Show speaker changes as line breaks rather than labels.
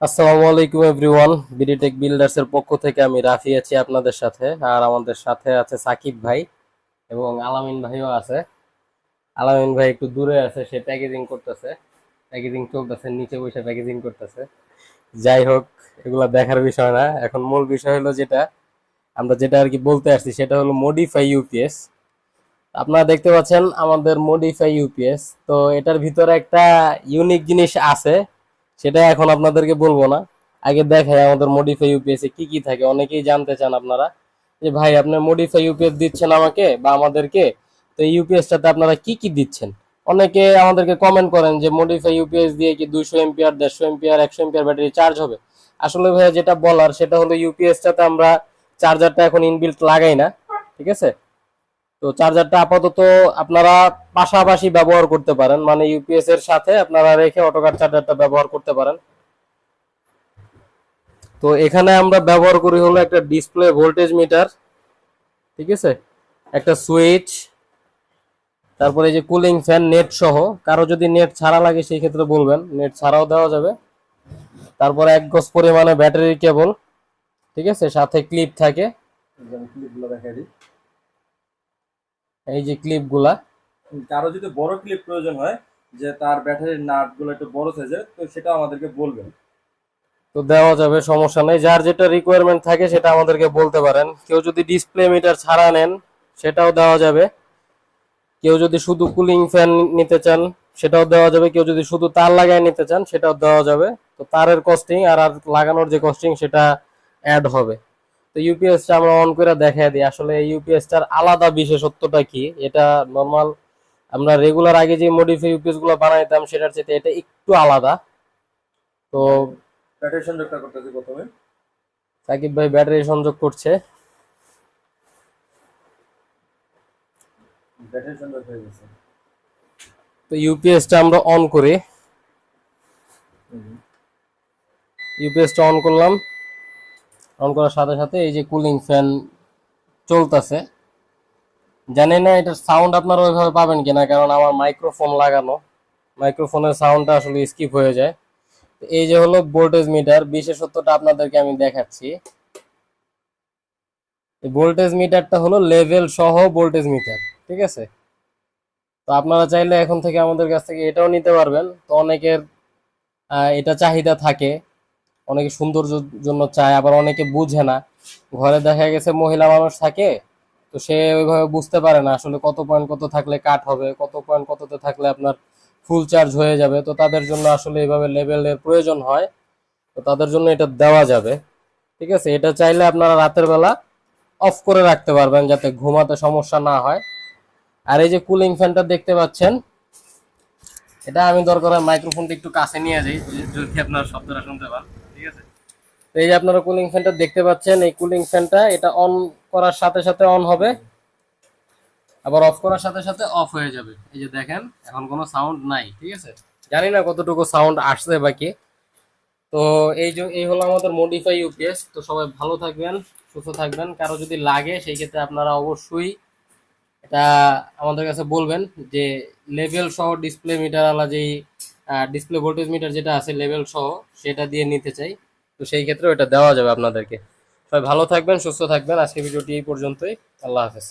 আসসালামু আলাইকুম everyone, BDTech builders এর পক্ষ থেকে আমি রাফি আছি আপনাদের সাথে, আর আমাদের সাথে আছে সাকিব ভাই এবং আলামিন ভাইও আছে। আলামিন ভাই একটু দূরে আছে, সে প্যাকেজিং করতেছে। প্যাকেজিং চলতেছে, নিচে বসে প্যাকেজিং করতেছে। যাই হোক, এগুলা দেখার বিষয় না। এখন মূল বিষয় হলো যেটা, আমরা যেটা আর কি বলতে আসছি, সেটা হলো মডিফাই ইউপিএস আপনারা দেখতে পাচ্ছেন আমাদের মডিফাই ইউপিএস তো এটার ভিতরে একটা ইউনিক জিনিস আছে। সেটা এখন আপনাদেরকে বলব না। আগে দেখাই আমাদের মডিফাই ইউপিএস কি কি থাকে। অনেকেই জানতে চান আপনারা যে, ভাই, আপনি মডিফাই ইউপিএস দিচ্ছেন আমাকে বা আমাদেরকে? তো এই ইউপিএসটাতে আপনারা কি কি দিচ্ছেন? অনেকে আমাদেরকে কমেন্ট করেন যে মডিফাই ইউপিএস দিয়ে কি দুইশো এমপিআর দেড়শো এমপিআর একশো এমপিআর ব্যাটারি চার্জ হবে? আসলে ভাইয়া, যেটা বলার সেটা হলো ইউপিএসটাতে আমরা চার্জারটা এখন ইনবিল্ট লাগাই না, ঠিক আছে? তো চার্জারটা আপাতত আপনারা পাশাপাশি ব্যবহার করতে পারেন। মানে ইউপিএস এর সাথে আপনারা রেখে অটোকার চার্জারটা ব্যবহার করতে পারেন। তো এখানে আমরা ব্যবহার করি হলো একটা ডিসপ্লে ভোল্টেজ মিটার ঠিক আছে? একটা সুইচ তারপরে এই যে কুলিং ফ্যান নেট সহ। কারও যদি নেট ছাড়া লাগে সেই ক্ষেত্রে বলবেন নেট ছাড়াও দেওয়া যাবে। তারপরে এক গজ পরিমাণে ব্যাটারি কেবল ঠিক আছে? সাথে ক্লিপ থাকে। এই যে ক্লিপগুলা
কারও যদি বড় ক্লিপ প্রয়োজন হয় যে তার ব্যাটারির নাটগুলো একটু বড় সাইজের তো সেটা আমাদেরকে বলবেন
তো দেওয়া যাবে সমস্যা নেই। যার যেটা রিকোয়ারমেন্ট থাকে সেটা আমাদেরকে বলতে পারেন। কেউ যদি ডিসপ্লে মিটার ছাড়া নেন সেটাও দেওয়া যাবে। কেউ যদি শুধু কুলিং ফ্যান নিতে চান সেটাও দেওয়া যাবে। কেউ যদি শুধু তার লাগায় নিতে চান সেটাও দেওয়া যাবে। তো তারের কস্টিং আর আর লাগানোর যে কস্টিং সেটা অ্যাড হবে। তো ইউপিএসটা আমরা অন করে দেখাই দিই। আসলে ইউপিএসটার আলাদা বিশেষত্বটা কি? এটা নর্মাল আমরা রেগুলার আগে যে মডিফাই ইউপিএসগুলো বানাইতাম সেটার চেয়ে এটা একটু আলাদা। তো
ব্যাটারি সংযোগটা করতেছি প্রথমে।
সাকিব ভাই ব্যাটারি সংযোগ করছে।
ব্যাটারি সংযোগ হয়ে গেছে।
তো ইউপিএসটা আমরা অন করি। ইউপিএসটা অন করলাম। অন করার সাথে সাথে এই যে কুলিং ফ্যান চলতেছে। জানি না, এটার সাউন্ড আপনারা ওইভাবে পাবেন কিনা, কারণ আমার মাইক্রোফোন লাগানো। মাইক্রোফোনের সাউন্ডটা আসলে স্কিপ হয়ে যায়। এই যে হলো ভোল্টেজ মিটার বিশেষত্বটা আপনাদেরকে আমি দেখাচ্ছি। ভোল্টেজ মিটারটা হলো লেভেল সহ ভোল্টেজ মিটার ঠিক আছে? তো আপনারা চাইলে এখন থেকে আমাদের কাছ থেকে এটাও নিতে পারবেন। তো অনেকের এটা চাহিদা থাকে। অনেকে সৌন্দর্যের জন্য চায়, আবার অনেকে বুঝে না। ঘরে দেখা গেছে মহিলা মানুষ থাকে, তো সে ওইভাবে বুঝতে পারে না আসলে কত পয়েন্ট কত থাকলে কাট হবে, কত পয়েন্ট কততে থাকলে আপনার ফুল চার্জ হয়ে যাবে। তো তাদের জন্য আসলে এইভাবে লেভেলের প্রয়োজন হয়, তো তাদের জন্য এটা দেওয়া যাবে। ঠিক আছে? এটা চাইলে আপনারা রাতের বেলা অফ করে রাখতে পারবেন যাতে ঘুমাতে সমস্যা না হয়। আর এই যে কুলিং ফ্যানটা দেখতে পাচ্ছেন, এটা আমি দরকার হয় মাইক্রোফোনটা একটু কাছে নিয়ে যাই যদি আপনারা শব্দটা শুনতে পান। এই যে আপনারা কুলিং ফ্যানটা দেখতে পাচ্ছেন, এই কুলিং ফ্যানটা এটা অন করার সাথে সাথে অন হবে। আবার অফ করার সাথে সাথে অফ হয়ে যাবে। এই যে দেখেন, এখন কোনো সাউন্ড নাই, ঠিক আছে? জানি না কতটুকু সাউন্ড আসছে বাকি তো এই যে, এই হলো আমাদের মডিফাই ইউপিএস তো সবাই ভালো থাকবেন, সুস্থ থাকবেন। কারও যদি লাগে, সেই ক্ষেত্রে আপনারা অবশ্যই এটা আমাদের কাছে বলবেন যে লেভেল সহ ডিসপ্লে মিটার আলা যেই ডিসপ্লে ভোল্টেজ মিটার যেটা আছে লেভেল সহ, সেটা দিয়ে নিতে চাই। তো সেই ক্ষেত্রেও এটা দেওয়া যাবে আপনাদেরকে। সবাই ভালো থাকবেন, সুস্থ থাকবেন। আজকে ভিডিওটি এই পর্যন্তই। আল্লাহ হাফেজ।